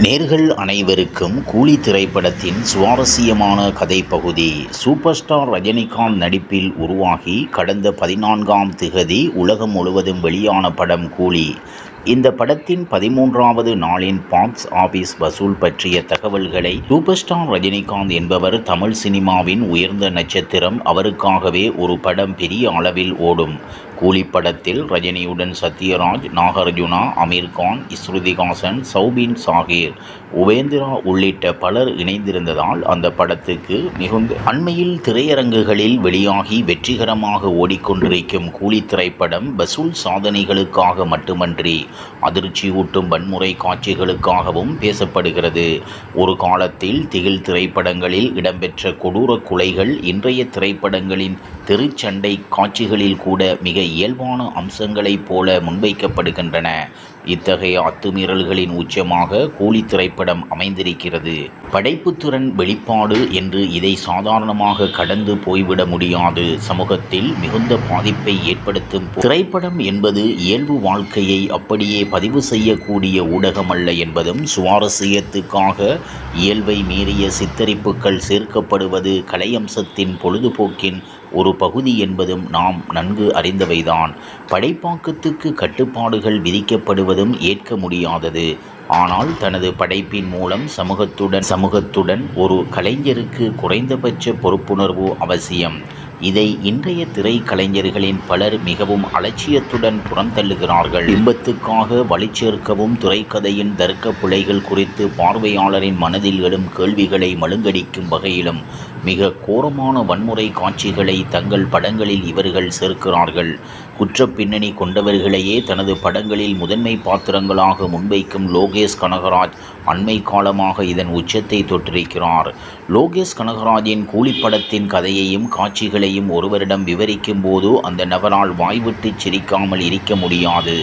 நேர்கள் அனைவருக்கும் கூலி திரைப்படத்தின் சுவாரஸ்யமான கதைப்பகுதி சூப்பர் ஸ்டார் ரஜினிகாந்த் நடிப்பில் உருவாகி கடந்த பதினான்காம் திகதி உலகம் முழுவதும் வெளியான படம் கூலி. இந்த படத்தின் பதிமூன்றாவது நாளின் பாக்ஸ் ஆபீஸ் வசூல் பற்றிய தகவல்களை சூப்பர் ஸ்டார் ரஜினிகாந்த் என்பவர் தமிழ் சினிமாவின் உயர்ந்த நட்சத்திரம் அவருக்காகவே ஒரு படம் பெரிய அளவில் ஓடும். கூலி படத்தில் ரஜினியுடன் சத்யராஜ் நாகார்ஜுனா அமீர்கான் ஸ்ருதிகாசன் சௌபின் சாகிர் உபேந்திரா உள்ளிட்ட பலர் இணைந்திருந்ததால் அந்த படத்துக்கு மிகுந்த அண்மையில் திரையரங்குகளில் வெளியாகி வெற்றிகரமாக ஓடிக்கொண்டிருக்கும் கூலி திரைப்படம் வசூல் சாதனைகளுக்காக மட்டுமன்றி அதிர்ச்சியூட்டும் வன்முறை காட்சிகளுக்காகவும் பேசப்படுகிறது. ஒரு காலத்தில் திகில் திரைப்படங்களில் இடம்பெற்ற கொடூர கொலைகள் இன்றைய திரைப்படங்களின் தெருச்சண்டை காட்சிகளில் கூட மிக இயல்பான அம்சங்களைப் போல முன்வைக்கப்படுகின்றன. இத்தகைய அத்துமீறல்களின் உச்சமாக கூலி திரைப்படம் அமைந்திருக்கிறது. படைப்புத்திறன் வெளிப்பாடு என்று இதை சாதாரணமாக கடந்து போய்விட முடியாது. சமூகத்தில் மிகுந்த பாதிப்பை ஏற்படுத்தும் திரைப்படம் என்பது இயல்பு வாழ்க்கையை அப்படியே பதிவு செய்யக்கூடிய ஊடகமல்ல என்பதும் சுவாரஸ்யத்துக்காக இயல்பை மீறிய சித்தரிப்புகள் சேர்க்கப்படுவது கலையம்சத்தின் பொழுதுபோக்கின் ஒரு பகுதி என்பதும் நாம் நன்கு அறிந்தவைதான். படைப்பாக்கத்துக்கு கட்டுப்பாடுகள் விதிக்கப்படுவதும் ஏற்க முடியாதது. ஆனால் தனது படைப்பின் மூலம் சமூகத்துடன் சமூகத்துடன் ஒரு கலைஞருக்கு குறைந்தபட்ச பொறுப்புணர்வு அவசியம். இதை இன்றைய திரைக்கலைஞர்களின் பலர் மிகவும் அலட்சியத்துடன் புறந்தள்ளுகிறார்கள் இன்பத்துக்காக வலிச்சேர்க்கவும் திரைக்கதையின் தர்க்க பிழைகள் குறித்து பார்வையாளரின் மனதில் எழும் கேள்விகளை மழுங்கடிக்கும் வகையிலும் மிக கோரமான வன்முறை காட்சிகளை தங்கள் படங்களில் இவர்கள் சேர்க்கிறார்கள். குற்ற பின்னணி கொண்டவர்களையே தனது படங்களில் முதன்மை பாத்திரங்களாக முன்வைக்கும் லோகேஷ் கனகராஜ் அண்மை காலமாக இதன் உச்சத்தை தொற்றிருக்கிறார் லோகேஷ் கனகராஜின் கூலிப்படத்தின் கதையையும் காட்சிகளையும் ஒருவரிடம் விவரிக்கும் போது அந்த நபரால் வாய்விட்டு சிரிக்காமல் இருக்க முடியாது.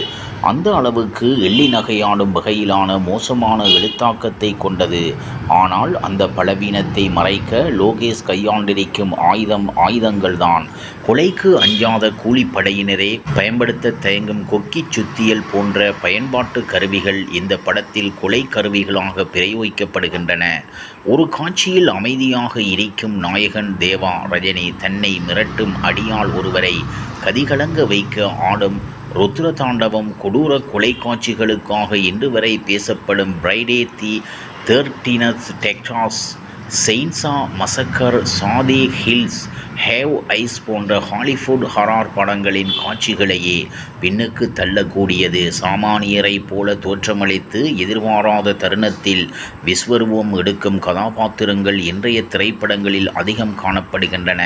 அந்த அளவுக்கு எள்ளி நகையாடும் வகையிலான மோசமான எழுத்தாக்கத்தை கொண்டது. ஆனால் அந்த பலவீனத்தை மறைக்க லோகேஷ் கையாண்டிருக்கும் ஆயுதம் ஆயுதங்கள்தான். கொலைக்கு அஞ்சாத கூலிப்படையினரே பயன்படுத்த தயங்கும் கொக்கி சுத்தியல் போன்ற பயன்பாட்டு கருவிகள் இந்த படத்தில் கொலை கருவிகளாக பிரயோகிக்கப்படுகின்றன. ஒரு காட்சியில் அமைதியாக இருக்கும் நாயகன் தேவா ரஜினி தன்னை மிரட்டும் அடியாள் ஒருவரை கதிகலங்க வைக்க ஆடும் ருத்ர தாண்டவம் கொடூர கொலை காட்சிகளுக்காக இன்று வரை பேசப்படும் Friday the thirteenth Texas chainsaw massacre the hills have eyes போன்ற ஹாலிவுட் ஹரார் படங்களின் காட்சிகளையே பின்னுக்கு தள்ளக்கூடியது. சாமானியரை போல தோற்றமளித்து எதிர்பாராத தருணத்தில் விஸ்வரூபம் எடுக்கும் கதாபாத்திரங்கள் இன்றைய திரைப்படங்களில் அதிகம் காணப்படுகின்றன.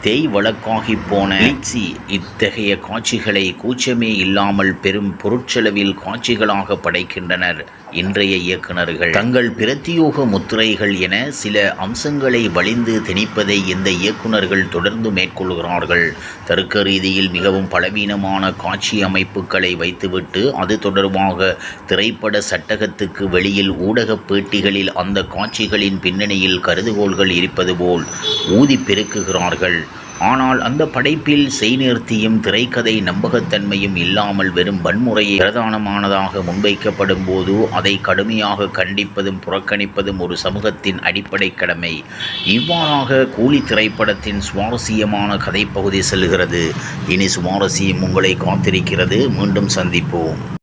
தேய் வழக்காகி போன லிட்சி இத்தகைய காட்சிகளை கூச்சமே இல்லாமல் பெரும் பொருட்செலவில் காட்சிகளாக படைக்கின்றனர் இன்றைய இயக்குநர்கள். தங்கள் பிரத்தியோக முத்திரைகள் என சில சில அம்சங்களை வலிந்து திணிப்பதை இந்த இயக்குநர்கள் தொடர்ந்து மேற்கொள்கிறார்கள். தர்க்க ரீதியில் மிகவும் பலவீனமான காட்சி அமைப்புகளை வைத்துவிட்டு அது தொடர்பாக திரைப்பட சட்டகத்துக்கு வெளியில் ஊடக பேட்டிகளில் அந்த காட்சிகளின் பின்னணியில் கருதுகோள்கள் இருப்பது போல் ஊதி பெருக்குகிறார்கள். ஆனால் அந்த படைப்பில் செய்நேர்த்தியும் திரைக்கதை நம்பகத்தன்மையும் இல்லாமல் வெறும் வன்முறையை பிரதானமானதாக முன்வைக்கப்படும் போது அதை கடுமையாக கண்டிப்பதும் புறக்கணிப்பதும் ஒரு சமூகத்தின் அடிப்படை கடமை. இவ்வாறாக கூலி திரைப்படத்தின் சுவாரஸ்யமான கதைப்பகுதி செல்கிறது. இனி சுவாரஸ்யம் உங்களை காத்திருக்கிறது. மீண்டும் சந்திப்போம்.